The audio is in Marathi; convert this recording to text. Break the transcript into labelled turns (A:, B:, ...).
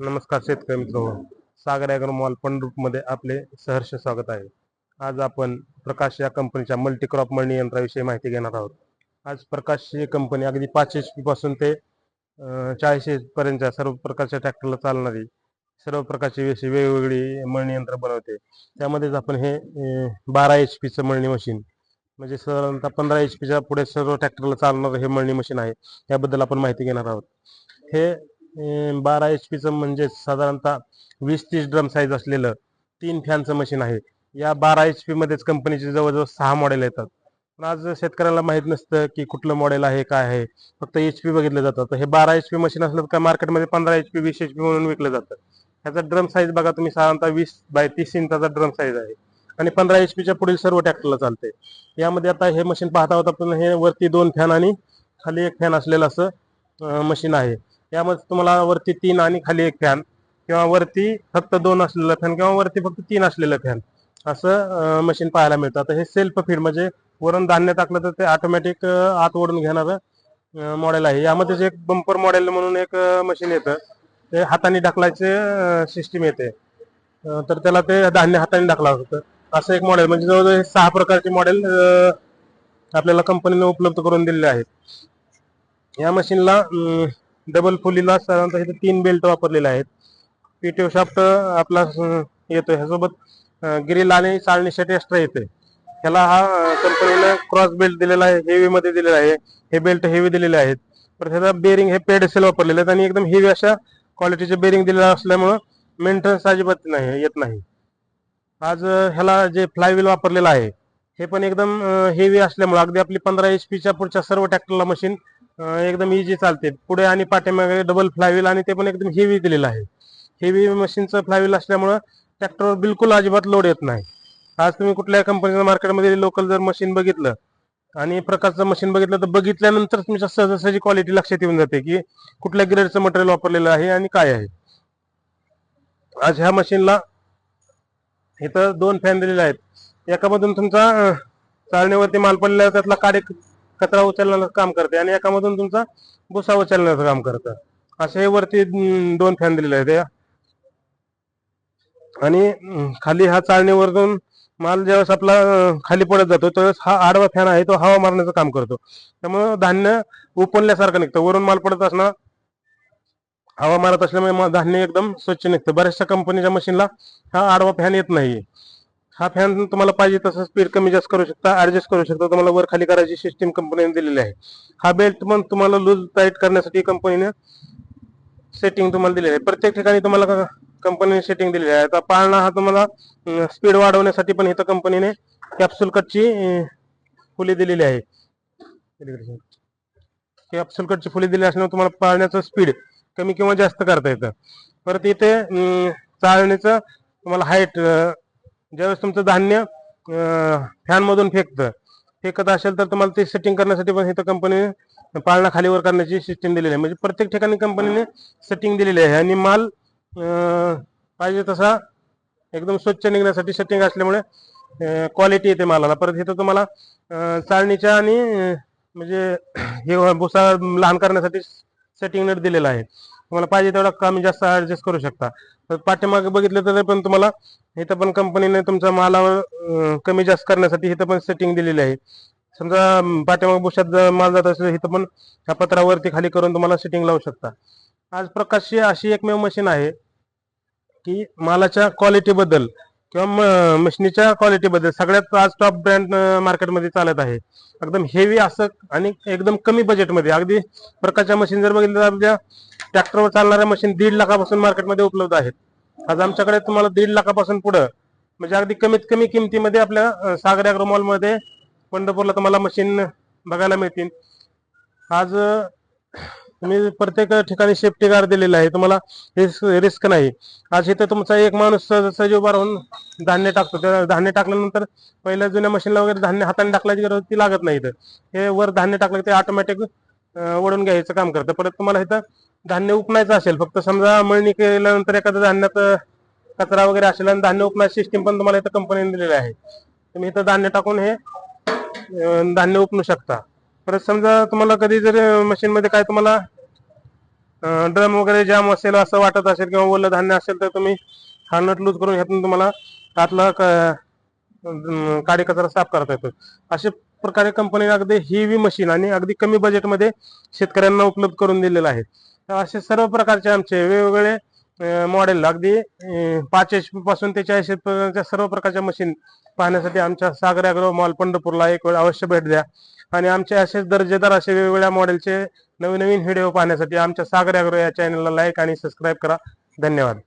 A: नमस्कार शेतकरी मित्र सागर ॲग्रो मॉल पंढरपूरमध्ये आपले सहर्ष स्वागत आहे. आज आपण प्रकाश या कंपनीच्या मल्टीक्रॉप मळणी यंत्राविषयी माहिती घेणार आहोत. आज प्रकाश ही कंपनी अगदी पाच एच पीपासून ते चाळीस एच पर्यंतच्या सर्व प्रकारच्या ट्रॅक्टरला चालणारी सर्व प्रकारची अशी वेगवेगळी मळणी यंत्र बनवते. त्यामध्येच आपण हे बारा एच पीचं मळणी मशीन म्हणजे साधारणतः पंधरा एच पीच्या पुढे सर्व ट्रॅक्टरला चालणारं हे मळणी मशीन आहे. याबद्दल आपण माहिती घेणार आहोत. हे बारा एच पीचं म्हणजे साधारणतः वीस तीस ड्रम साईज असलेलं तीन फॅनचं मशीन आहे. या बारा एच पी मध्येच कंपनीचे जवळजवळ सहा मॉडेल येतात. पण आज शेतकऱ्याला माहीत नसतं की कुठलं मॉडेल आहे काय आहे. फक्त एच पी बघितलं जातं. तर हे बारा एच पी मशीन असलं तर मार्केटमध्ये पंधरा एच पी वीस एच पी म्हणून विकलं जातं. ह्याचा ड्रम साईज बघा तुम्ही साधारणतः वीस बाय तीस इंचाचा ड्रम साईज आहे. आणि पंधरा एच पीच्या पुढील सर्व ट्रॅक्टरला चालते यामध्ये आता हे मशीन पाहता होता पण हे वरती दोन फॅन आणि खाली एक फॅन असलेलं असं मशीन आहे. यामध्ये तुम्हाला वरती तीन आणि खाली एक फॅन किंवा वरती फक्त दोन असलेलं फॅन किंवा वरती फक्त तीन असलेलं फॅन असं मशीन पाहायला मिळतं. आता हे सेल्फ फीड म्हणजे वरून धान्य टाकलं तर ते ऑटोमॅटिक आत ओढून घेणारं मॉडेल आहे. यामध्ये एक बंपर मॉडेल म्हणून एक मशीन येतं. ते हाताने ढकलायचे सिस्टीम येते. तर त्याला ते धान्य हाताने ढकला होतं असं एक मॉडेल म्हणजे जवळजवळ हे सहा प्रकारचे मॉडेल आपल्याला कंपनीने उपलब्ध करून दिलेले आहेत. या मशीनला डबल फुलीला साधारणतः इथे तीन बेल्ट वापरलेले आहेत. पीटीओ शाफ्ट आपला अं, येतो ह्यासोबत ग्रिल आणि चाळणी एक्स्ट्रा येते ह्याला हा कंपनीने क्रॉस बेल्ट दिलेला आहे. हेवी मध्ये दिलेला आहे. हे बेल्ट हेवी दिलेले आहेत. परत ह्याचा बेरिंग हे पेडसेल वापरलेले आहेत आणि एकदम हेवी अशा क्वालिटीचे बेरिंग दिलेलं असल्यामुळं मेंटेनन्स अजिबात नाही येत नाही. आज ह्याला जे फ्लायव्हील वापरलेलं आहे हे पण एकदम हेवी असल्यामुळे अगदी आपली पंधरा एच पीच्या पुढच्या सर्व ट्रॅक्टरला मशीन एकदम इझी चालते. पुढे आणि पाठीमागे डबल फ्लायव्हील आणि ते पण एकदम हेवी दिलेलं आहे. हेवी मशीनचं फ्लायव्हील असल्यामुळं ट्रॅक्टरवर बिलकुल अजिबात लोड येत नाही. आज तुम्ही कुठल्या कंपनीच्या मार्केटमध्ये लोकल जर मशीन बघितलं आणि प्रकारचं मशीन बघितलं तर बघितल्यानंतर तुमच्या सहजासहजी क्वालिटी लक्षात येऊन जाते की कुठल्या ग्रेडचं मटेरियल वापरलेलं आहे आणि काय आहे. आज ह्या मशीनला इथं दोन फॅन दिलेले आहेत. एकामधून तुमचा चालण्यावरती माल पडलेला त्यातला काडे कचरा उचलण्याचं काम करते आणि एकामधून तुमचा भुसा उचलण्याचं काम करतं. असे वरती दोन फॅन दिलेले आहेत आणि खाली हा चाळणीवरून माल ज्यावेळेस आपला खाली पडत जातो त्यावेळेस हा आडवा फॅन आहे तो हवा मारण्याचं काम करतो. त्यामुळे धान्य उपलल्यासारखं निघतं. वरून माल पडत असणार हवा मारत असल्यामुळे धान्य एकदम स्वच्छ निघतं. बऱ्याचशा कंपनीच्या मशीनला हा आडवा फॅन येत नाही हा फॅन तुम्हाला पाहिजे तसं स्पीड कमी जास्त करू शकता ऍडजस्ट करू शकता. तुम्हाला वर खाली करायची सिस्टीम कंपनीने दिलेली आहे. हा बेल्ट पण तुम्हाला लूज टाईट करण्यासाठी कंपनीने सेटिंग तुम्हाला दिलेली आहे. प्रत्येक ठिकाणी तुम्हाला कंपनीने सेटिंग दिलेली आहे. आता पाळणा हा तुम्हाला स्पीड वाढवण्यासाठी पण इथं कंपनीने कॅप्सूल कटची फुले दिलेली आहे. कॅप्सूल कटची फुले दिली असल्यामुळे तुम्हाला पाळण्याचं स्पीड कमी किंवा जास्त करता येतं. परत इथे चालण्याचं तुम्हाला हाईट ज्यावेळेस तुमचं धान्य फॅन मधून फेकतं फेकत असेल तर तुम्हाला ते सेटिंग करण्यासाठी पण इथं कंपनीने पाळणा खालीवर करण्याची सिस्टीम दिलेली आहे. म्हणजे प्रत्येक ठिकाणी कंपनीने सेटिंग दिलेली आहे आणि माल पाहिजे तसा एकदम स्वच्छ निघण्यासाठी सेटिंग असल्यामुळे क्वालिटी येते मालाला. परत इथं तुम्हाला चाळणीच्या आणि म्हणजे हे भुसा लहान करण्यासाठी सेटिंग नेट दिलेला आहे. तुम्हाला पाहिजे तेवढा कमी जास्त ऍडजस्ट करू शकता. तर पाठीमागे बघितलं तरी पण तुम्हाला इथं पण कंपनीने तुमच्या मालावर कमी जास्त करण्यासाठी इथं पण सेटिंग दिलेली आहे. समजा अं, पाठीमागे बुशात जर माल जात असेल इथं पण ह्या पत्रावरती खाली करून तुम्हाला सेटिंग लावू शकता. आज प्रकाशची अशी एकमेव मशीन आहे की मालाच्या क्वालिटीबद्दल किंवा मशीनीच्या क्वालिटीबद्दल सगळ्यात आज टॉप ब्रँड मार्केटमध्ये चालत आहे. एकदम हेवी असं आणि एकदम कमी बजेटमध्ये अगदी प्रकारच्या मशीन जर बघितलं तर आपल्या ट्रॅक्टरवर चालणाऱ्या मशीन दीड लाखापासून मार्केटमध्ये उपलब्ध आहेत. आज आमच्याकडे तुम्हाला दीड लाखापासून पुढं म्हणजे अगदी कमीत कमी किमतीमध्ये आपल्या सागर अॅग्रो मॉलमध्ये पंढरपूरला तुम्हाला मशीन बघायला मिळतील. आज तुम्ही प्रत्येक ठिकाणी सेफ्टी गार्ड दिलेला आहे. तुम्हाला रिस्क नाही. आज इथे तुमचा एक माणूस सहज- उभा राहून धान्य टाकतो. त्या धान्य टाकल्यानंतर पहिल्या जुन्या मशीनला वगैरे धान्य हाताने टाकल्याची गरज ती लागत नाही इथं. हे वर धान्य टाकलं ते ऑटोमॅटिक ओढून घ्यायचं काम करतं. परत तुम्हाला इथं धान्य उपणायचं असेल फक्त समजा मळणी केल्यानंतर एखादं धान्यात कचरा वगैरे असेल आणि धान्य उपणायची सिस्टीम पण तुम्हाला इथं कंपनीने दिलेली आहे. तुम्ही इथं धान्य टाकून हे धान्य उपणू शकता. परत समजा तुम्हाला कधी जर मशीनमध्ये काय तुम्हाला ड्रम वगैरे जाम असेल असं वाटत असेल किंवा ओलं धान्य असेल तर तुम्ही हा नट लूज करून ह्यातून तुम्हाला आतला काडी कचरा साफ करता येतो. अशा प्रकारे कंपनीने अगदी हेवी मशीन आणि अगदी कमी बजेटमध्ये शेतकऱ्यांना उपलब्ध करून दिलेलं आहे. असे सर्व प्रकारचे आमचे वेगवेगळे मॉडेल अगदी पाच एच पी पासून ते चाळीस HP पर्यंतच्या सर्व प्रकारच्या मशीन पाहण्यासाठी आमच्या सागर अॅग्रो मॉल पंढरपूरला एक वेळ अवश्य भेट द्या. आणि आमचे असेच दर्जेदार असे वेगवेगळ्या मॉडेलचे नवीन नवीन व्हिडिओ पाहण्यासाठी आमच्या सागर अॅग्रो या चॅनलला लाईक आणि सबस्क्राईब करा. धन्यवाद.